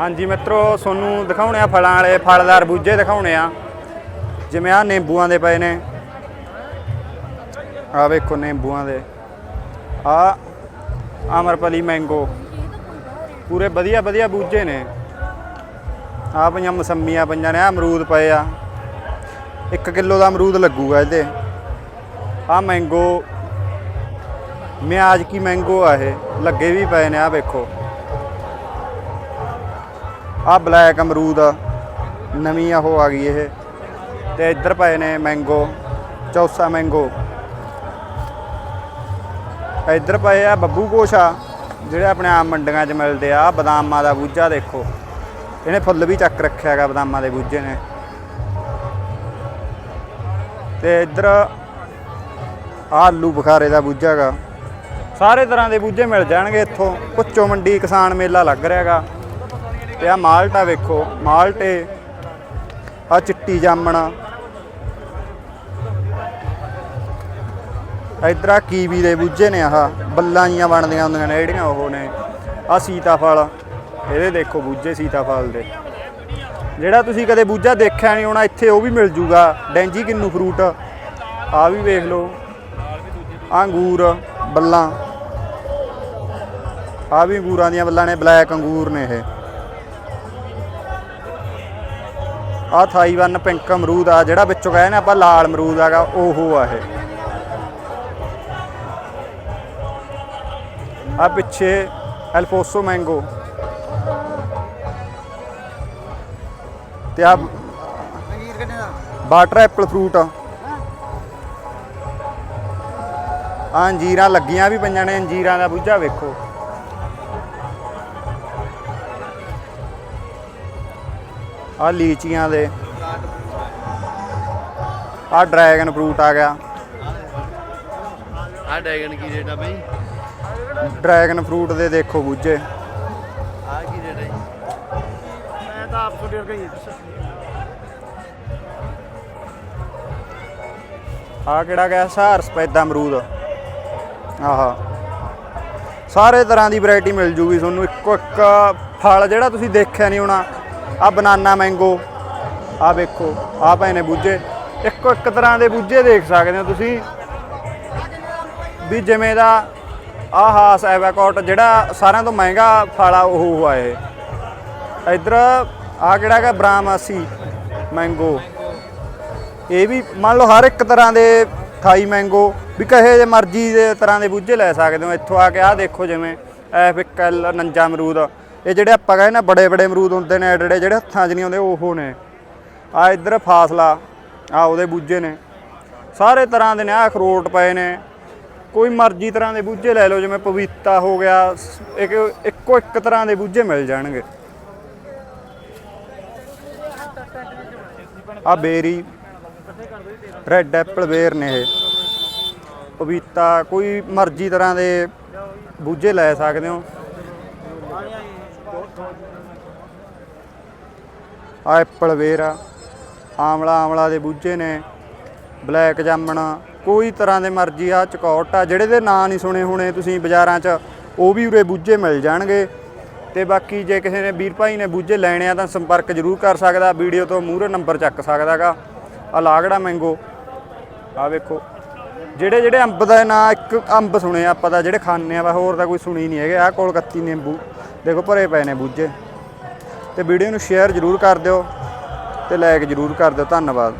ਹਾਂਜੀ ਮਿੱਤਰੋ, ਤੁਹਾਨੂੰ ਦਿਖਾਉਣੇ ਆ ਫਲਾਂ ਵਾਲੇ, ਫਲਦਾਰ ਬੂਝੇ ਦਿਖਾਉਣੇ ਆ। ਜਿਵੇਂ ਆ ਨਿੰਬੂਆਂ ਦੇ ਪਏ ਨੇ। ਆ ਵੇਖੋ ਨਿੰਬੂਆਂ ਦੇ। ਆ ਅਮਰਪਲੀ ਮੈਂਗੋ ਪੂਰੇ ਵਧੀਆ ਵਧੀਆ ਬੂਝੇ ਨੇ। ਆ ਪਈਆਂ ਮਸੰਮੀਆਂ ਪਈਆਂ ਨੇ ਆ ਅਮਰੂਦ ਪਏ ਆ। 1 ਕਿਲੋ ਦਾ ਅਮਰੂਦ ਲੱਗੂਗਾ ਇਹਦੇ। ਆ ਮੈਂਗੋ ਮਿਆਜ ਕੀ ਮੈਂਗੋ ਆ ਇਹ। ਲੱਗੇ ਵੀ ਪਏ ਨੇ ਆ ਵੇਖੋ। ਆ ਬਲੈਕ ਅਮਰੂਦ ਨਵੀਂ ਉਹ ਆ ਗਈ ਇਹ। ਤੇ ਇੱਧਰ ਪਏ ਨੇ ਮੈਂਗੋ ਚੌਸਾ ਮੈਂਗੋ ਇੱਧਰ ਪਏ ਆ ਬੱਬੂ ਕੋਸ਼ਾ, ਜਿਹੜੇ ਆਪਣੇ ਆਮ ਮੰਡੀਆਂ 'ਚ ਮਿਲਦੇ ਆ ਬਦਾਮਾਂ ਦਾ ਬੂਝਾ ਦੇਖੋ। ਇਹਨੇ ਫੁੱਲ ਵੀ ਚੱਕ ਰੱਖਿਆ ਹੈਗਾ ਬਦਾਮਾਂ ਦੇ ਬੂਝੇ ਨੇ। ਤੇ ਇੱਧਰ ਆਲੂ ਬੁਖਾਰੇ ਦਾ ਬੂਝਾ ਹੈਗਾ। ਸਾਰੇ ਤਰ੍ਹਾਂ ਦੇ ਬੂਝੇ ਮਿਲ ਜਾਣਗੇ ਇੱਥੋਂ। ਕੁੱਚੋ ਮੰਡੀ ਕਿਸਾਨ ਮੇਲਾ ਲੱਗ ਰਿਹਾ ਹੈਗਾ। ਤੇ ਆ ਮਾਲਟਾ ਵੇਖੋ, ਮਾਲਟੇ, ਆ ਚਿੱਟੀ ਜਾਮਣ ਇਧਰ ਆ ਕੀਵੀ ਦੇ ਬੂਝੇ ਨੇ ਆਹ, ਬੱਲਾਂ ਜੀਆਂ ਬਣਦੀਆਂ ਹੁੰਦੀਆਂ ਨੇ, ਜਿਹੜੀਆਂ ਉਹ ਨੇ। ਆ ਸੀਤਾਫਲ ਇਹਦੇ ਦੇਖੋ ਬੂਝੇ ਸੀਤਾਫਲ ਦੇ। ਜਿਹੜਾ ਤੁਸੀਂ ਕਦੇ ਬੂਝਾ ਦੇਖਿਆ ਨਹੀਂ ਹੋਣਾ, ਇੱਥੇ ਉਹ ਵੀ ਮਿਲ ਜੂਗਾ। ਡੈਂਜੀ ਕਿੰਨੂ ਫਰੂਟ? ਆ ਵੀ ਵੇਖ ਲਓ। ਆਹ ਅੰਗੂਰ, ਬੱਲਾਂ। ਆ ਵੀ ਅੰਗੂਰਾਂ ਦੀਆਂ ਬੱਲਾਂ ਨੇ, ਬਲੈਕ ਅੰਗੂਰ ਨੇ ਇਹ। ਆ ਥਾਈਵਾਨ ਪਿੰਕ ਅਮਰੂਦ ਆ, ਜਿਹੜਾ ਵਿੱਚੋਂ ਕਹਿੰਦੇ ਨੇ ਆਪਾਂ ਲਾਲ ਅਮਰੂਦ ਆਗਾ ਉਹ ਆ ਇਹ। ਆ ਪਿੱਛੇ ਐਲਫੋਸੋ ਮੈਂਗੋ। ਤੇ ਆ ਅੰਗੀਰ ਕਿੰਨੇ ਦਾ ਵਾਟਰ ਐਪਲ ਫਰੂਟ ਆ। ਅੰਜੀਰਾਂ ਲੱਗੀਆਂ ਵੀ ਪਈਆਂ ਨੇ, ਅੰਜੀਰਾਂ ਦਾ ਬੂਝਾ ਵੇਖੋ। ਆ ਲੀਚੀਆਂ ਦੇ। ਆ ਡਰੈਗਨ ਫਰੂਟ ਆ ਗਿਆ। ਆ ਡੈਗਨ ਕੀ ਰੇਟ ਆ ਬਈ? ਡਰੈਗਨ ਫਰੂਟ ਦੇ ਦੇਖੋ ਬੂਝੇ। ਆ ਕੀ ਰੇਟ ਹੈ ਮੈਂ ਤਾਂ ਆਪ ਤੁਹਾਡੇ ਵਰਗਾ ਹੀ ਆ। ਕਿਹੜਾ ਗਿਆ? ਸਹਾਰ ਸਪੈਦਾ ਅਮਰੂਦ। ਆਹਾ। ਸਾਰੇ ਤਰ੍ਹਾਂ ਦੀ ਵੈਰਾਈਟੀ ਮਿਲ ਜੂਗੀ ਤੁਹਾਨੂੰ। ਇੱਕੋ ਇੱਕ ਫਲ ਜਿਹੜਾ ਤੁਸੀਂ ਦੇਖਿਆ ਨਹੀਂ ਹੋਣਾ। ਆ ਬਨਾਨਾ ਮੈਂਗੋ, ਆ ਵੇਖੋ, ਆ ਭੈਣੇ ਨੇ ਬੂਝੇ। ਇੱਕੋ ਇੱਕ ਤਰ੍ਹਾਂ ਦੇ ਬੂਝੇ ਦੇਖ ਸਕਦੇ ਹੋ ਤੁਸੀਂ। ਵੀ ਜਿਵੇਂ ਦਾ ਆਹ ਹਾਸ ਐਵਾਕੋਟ, ਜਿਹੜਾ ਸਾਰਿਆਂ ਤੋਂ ਮਹਿੰਗਾ ਫਲ ਉਹ ਆ ਇਹ। ਇਧਰ ਆ ਕਿਹੜਾ ਹੈਗਾ? ਬ੍ਰਾਹਮਾਸੀ ਮੈਂਗੋ। ਇਹ ਵੀ ਮੰਨ ਲਓ ਹਰ ਇੱਕ ਤਰ੍ਹਾਂ ਦੇ ਥਾਈ ਮੈਂਗੋ, ਵੀ ਕਹੇ ਜੇ ਮਰਜ਼ੀ ਦੇ ਤਰ੍ਹਾਂ ਦੇ ਬੂਝੇ ਲੈ ਸਕਦੇ ਹੋ। ਇੱਥੋਂ ਆ ਕੇ ਆਹ ਦੇਖੋ ਜਿਵੇਂ ਐਫਿਕਲ ਨੰਜਾ ਅਮਰੂਦ। ਇਹ ਜਿਹੜੇ ਆਪਾਂ ਕਹਿੰਦੇ ਨਾ ਬੜੇ ਬੜੇ ਅਮਰੂਦ ਹੁੰਦੇ ਨੇ, ਐਡੇ ਐਡੇ ਜਿਹੜੇ ਹੱਥਾਂ 'ਚ ਨਹੀਂ ਆਉਂਦੇ, ਉਹ ਨੇ। ਆ ਇੱਧਰ ਫਾਸਲਾ ਆ ਉਹਦੇ ਬੂਝੇ ਨੇ। ਸਾਰੇ ਤਰ੍ਹਾਂ ਦੇ ਨੇ ਆ ਅਖਰੋਟ ਪਏ ਨੇ। ਕੋਈ ਮਰਜ਼ੀ ਤਰ੍ਹਾਂ ਦੇ ਬੂਝੇ ਲੈ ਲਓ, ਜਿਵੇਂ ਪਪੀਤਾ ਹੋ ਗਿਆ, ਇੱਕ, ਇੱਕੋ ਇੱਕ ਤਰ੍ਹਾਂ ਦੇ ਬੂਝੇ ਮਿਲ ਜਾਣਗੇ। ਆ ਬੇਰੀ, ਰੈੱਡ ਐਪਲ ਬੇਰ ਨੇ ਇਹ। ਪਪੀਤਾ ਕੋਈ ਮਰਜ਼ੀ ਤਰ੍ਹਾਂ ਦੇ ਬੂਝੇ ਲੈ ਸਕਦੇ ਹੋ। ਆ ਐਪਲ ਬੇਰ ਆ। ਆਮਲਾ ਆਮਲਾ ਦੇ ਬੂਝੇ ਨੇ। ਬਲੈਕ ਜਾਮਣ, ਕੋਈ ਤਰ੍ਹਾਂ ਦੇ ਮਰਜ਼ੀ ਆ ਚਕੌਟ ਆ। ਜਿਹੜੇ ਦੇ ਨਾਂ ਨਹੀਂ ਸੁਣੇ ਹੋਣੇ ਤੁਸੀਂ ਬਾਜ਼ਾਰਾਂ 'ਚ, ਉਹ ਵੀ ਉਰੇ ਬੂਝੇ ਮਿਲ ਜਾਣਗੇ। ਤੇ ਬਾਕੀ ਜੇ ਕਿਸੇ ਨੇ ਵੀਰ ਭਾਈ ਨੇ ਬੂਝੇ ਲੈਣੇ ਆ ਤਾਂ ਸੰਪਰਕ ਜ਼ਰੂਰ ਕਰ ਸਕਦਾ। ਵੀਡੀਓ ਤੋਂ ਮੂਹਰੇ ਨੰਬਰ ਚੱਕ ਸਕਦਾਗਾ। ਆ ਲਾਗੜਾ ਮੈਂਗੋ ਆ ਵੇਖੋ। ਜਿਹੜੇ ਜਿਹੜੇ ਅੰਬ ਦਾ ਨਾਂ ਇੱਕ ਅੰਬ ਸੁਣੇ ਆ ਆਪਾਂ ਤਾਂ, ਜਿਹੜੇ ਖਾਣੇ ਆ, ਵਾ ਹੋਰ ਤਾਂ ਕੋਈ ਸੁਣੀ ਨਹੀਂ ਹੈਗੇ। ਆ ਕੋਲਕੱਤੀ ਨਿੰਬੂ। ਦੇਖੋ ਭਰੇ ਪਏ ਨੇ ਬੂਝੇ। ਤੇ ਵੀਡੀਓ ਨੂੰ ਸ਼ੇਅਰ ਜ਼ਰੂਰ ਕਰ ਦਿਓ ਤੇ ਲਾਈਕ ਜ਼ਰੂਰ ਕਰ ਦਿਓ। ਧੰਨਵਾਦ।